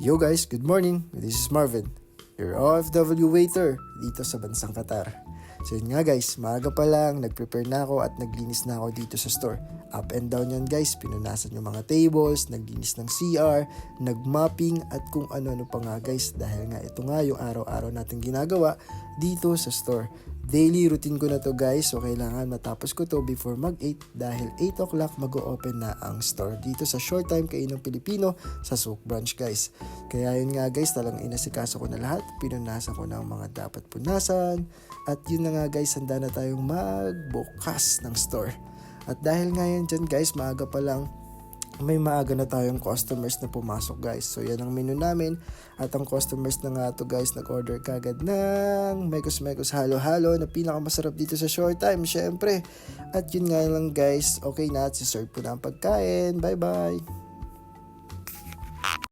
Yo guys, good morning. This is Marvin, your OFW waiter dito sa bansang Qatar. So yun nga guys, maaga pa lang, nag-prepare na ako at naglinis na ako dito sa store. Up and down yan guys, pinunasan yung mga tables, naglinis ng CR, nagmapping at kung ano-ano pa nga guys. Dahil nga ito nga yung araw-araw natin ginagawa dito sa store. Daily routine ko na to guys, so kailangan matapos ko to before mag-8 dahil 8 o'clock mag-open na ang store dito sa Short Time Kainang Pilipino sa Souk Branch guys. Kaya yun nga guys, talagang inasikaso ko na lahat, pinunasan ko na ang mga dapat punasan, at yun na nga guys, handa na tayong magbukas ng store. At dahil nga yan dyan guys, maaga pa lang, may maaga na tayong customers na pumasok guys. So yan ang menu namin. At ang customers na nga to guys, nag-order kagad ng Mekos Mekos Halo-Halo na pinakamasarap dito sa short time, syempre. At yun nga lang guys, okay na at si serve ko na ang pagkain. Bye bye!